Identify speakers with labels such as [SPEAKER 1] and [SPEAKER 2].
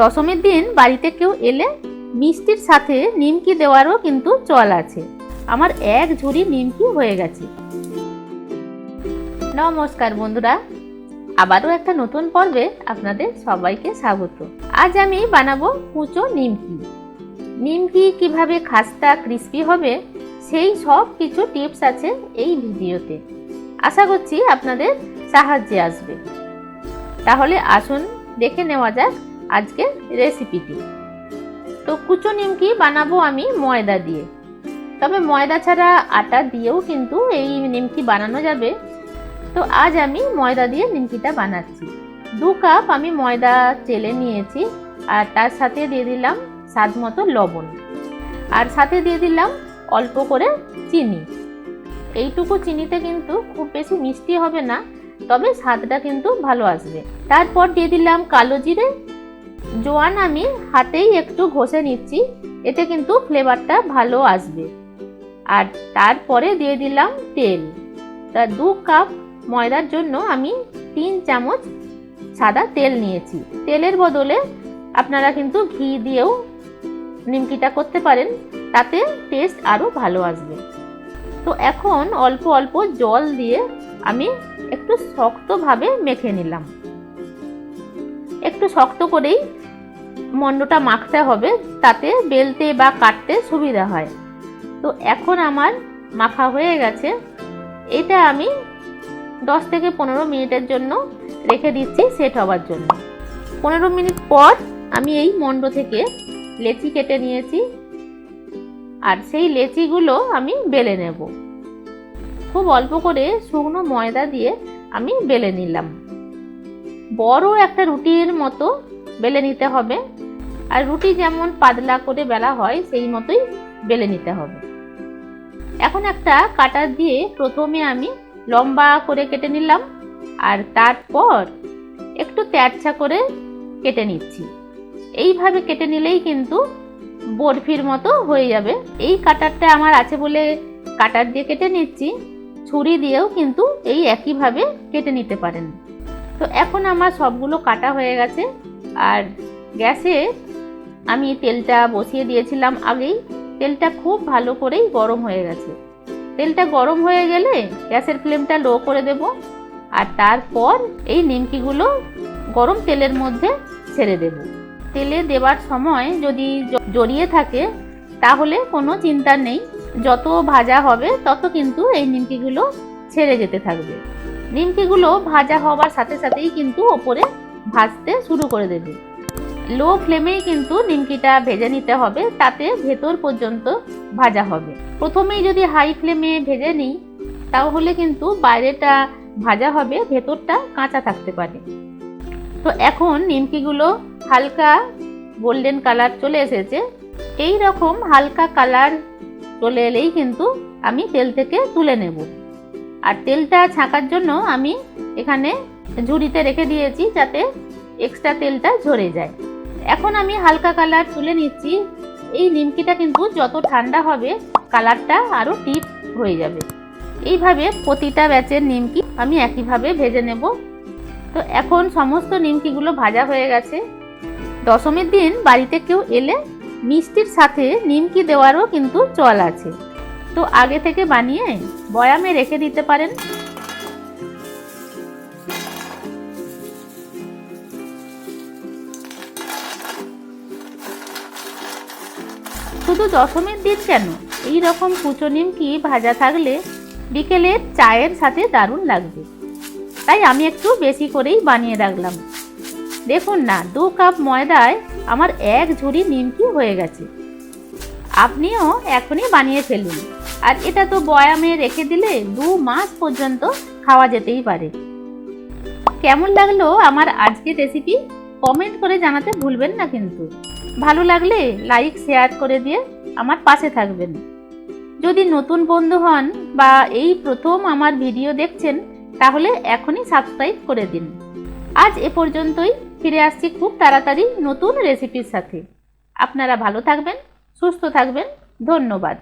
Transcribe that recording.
[SPEAKER 1] দশমীর দিন বাড়িতে কেউ এলে মিষ্টির সাথে নিমকি দেওয়ারও কিন্তু চল আছে। আমার এক ঝুড়ি নিমকি হয়ে গেছে। নমস্কার বন্ধুরা, আবারও একটা নতুন পর্বে আপনাদের সবাইকে স্বাগত। আজ আমি বানাবো কুচো নিমকি। নিমকি কীভাবে খাস্তা ক্রিস্পি হবে সেই সব কিছু টিপস আছে এই ভিডিওতে। আশা করছি আপনাদের সাহায্যে আসবে। তাহলে আসুন, দেখে নেওয়া যাক আজকের রেসিপিটি তো কুচো নিমকি বানাবো আমি ময়দা দিয়ে। তবে ময়দা ছাড়া আটা দিয়েও কিন্তু এই নিমকি বানানো যাবে। তো আজ আমি ময়দা দিয়ে নিমকিটা বানাচ্ছি। দু কাপ আমি ময়দা চেলে নিয়েছি আর তার সাথে দিয়ে দিলাম স্বাদ মতো লবণ। আর সাথে দিয়ে দিলাম অল্প করে চিনি। এইটুকু চিনিতে কিন্তু খুব বেশি মিষ্টি হবে না, তবে স্বাদটা কিন্তু ভালো আসবে। তারপর দিয়ে দিলাম কালো জিরে জোয়ান আমি হাতেই একটু ঘষে নিচ্ছি, এতে কিন্তু ফ্লেভারটা ভালো আসবে। আর তারপরে দিয়ে দিলাম তেল। তা দু কাপ ময়দার জন্য আমি তিন চামচ সাদা তেল নিয়েছি। তেলের বদলে আপনারা কিন্তু ঘি দিয়েও নিমকিটা করতে পারেন, তাতে টেস্ট আরও ভালো আসবে। তো এখন অল্প অল্প জল দিয়ে আমি একটু শক্তভাবে মেখে নিলাম। একটু শক্ত করেই মন্ডটা মাখতে হবে, তাতে বেলতে বা কাটতে সুবিধা হয়। তো এখন আমার মাখা হয়ে গেছে। এটা আমি দশ থেকে পনেরো মিনিটের জন্য রেখে দিচ্ছি সেট হওয়ার জন্য। পনেরো মিনিট পর আমি এই মন্ড থেকে লেচি কেটে নিয়েছি আর সেই লেচিগুলো আমি বেলে নেব। খুব অল্প করে শুকনো ময়দা দিয়ে আমি বেলে নিলাম। বড় একটা রুটির মতো বেলে নিতে হবে। আর রুটি যেমন পাতলা করে বেলা হয়, সেই মতোই বেলে নিতে হবে। এখন একটা কাটার দিয়ে প্রথমে আমি লম্বা করে কেটে নিলাম, আর তারপর একটু তেরছা করে কেটে নিচ্ছি। এইভাবে কেটে নিলেই কিন্তু বরফির মতো হয়ে যাবে। এই কাটারটা আমার আছে বলে কাটার দিয়ে কেটে নিচ্ছি, ছুরি দিয়েও কিন্তু এই একইভাবে কেটে নিতে পারেন। তো এখন আমার সবগুলো কাটা হয়ে গেছে, আর গ্যাসে আমি তেলটা বসিয়ে দিয়েছিলাম আগেই। তেলটা খুব ভালো করেই গরম হয়ে গেছে। তেলটা গরম হয়ে গেলে গ্যাসের ফ্লেমটা লো করে দেব আর তারপর এই নিমকিগুলো গরম তেলের মধ্যে ছেড়ে দেব। তেলে দেওয়ার সময় যদি জড়িয়ে থাকে তাহলে কোনো চিন্তা নেই। যত ভাজা হবে তত কিন্তু এই নিমকিগুলো ছেড়ে যেতে থাকবে। নিমকিগুলো ভাজা হওয়ার সাথে সাথেই কিন্তু ওপরে ভাজতে শুরু করে দেবে। লো ফ্লেমেই কিন্তু নিমকিটা ভেজে নিতে হবে, তাতে ভেতর পর্যন্ত ভাজা হবে। প্রথমেই যদি হাই ফ্লেমে ভেজে নিই, তাহলে কিন্তু বাইরেটা ভাজা হবে, ভেতরটা কাঁচা থাকতে পারে। তো এখন নিমকিগুলো হালকা গোল্ডেন কালার চলে এসেছে। এই রকম হালকা কালার চলে এলেই কিন্তু আমি তেল থেকে তুলে নেব। আর তেলটা ছাঁকার জন্য আমি এখানে ঝুড়িতে রেখে দিয়েছি যাতে এক্সট্রা তেলটা ঝরে যায়। এখন আমি হালকা কালার তুলে নিচ্ছি। এই নিমকিটা কিন্তু যত ঠান্ডা হবে কালারটা আরও টিপ হয়ে যাবে। এইভাবে প্রতিটা ব্যাচের নিমকি আমি একইভাবে ভেজে নেব। তো এখন সমস্ত নিমকিগুলো ভাজা হয়ে গেছে। দশমীর দিন বাড়িতে কেউ এলে মিষ্টির সাথে নিমকি দেওয়ারও কিন্তু চল আছে। তো আগে থেকে বানিয়ে বয়ামে রেখে দিতে পারেন। শুধু দশমীর দিন কেন? এই রকম কুচো নিমকি ভাজা থাকলে? বিকেলে চায়ের সাথে দারুণ লাগবে। তাই আমি একটু বেশি করেই বানিয়ে রাখলাম। দেখুন না, দু কাপ ময়দায় আমার এক ঝুড়ি নিমকি হয়ে গেছে। আপনিও এখনই বানিয়ে ফেলুন। আর এটা তো বয়ামে রেখে দিলে দু মাস পর্যন্ত খাওয়া যেতেই পারে। কেমন লাগল আমার আজকের রেসিপি কমেন্ট করে জানাতে ভুলবেন না কিন্তু। ভালো লাগলে লাইক শেয়ার করে দিয়ে আমার পাশে থাকবেন। যদি নতুন বন্ধু হন বা এই প্রথম আমার ভিডিও দেখছেন, তাহলে এখনই সাবস্ক্রাইব করে দিন। আজ এ পর্যন্তই, ফিরে আসছি খুব তাড়াতাড়ি নতুন রেসিপির সাথে। আপনারা ভালো থাকবেন, সুস্থ থাকবেন, ধন্যবাদ।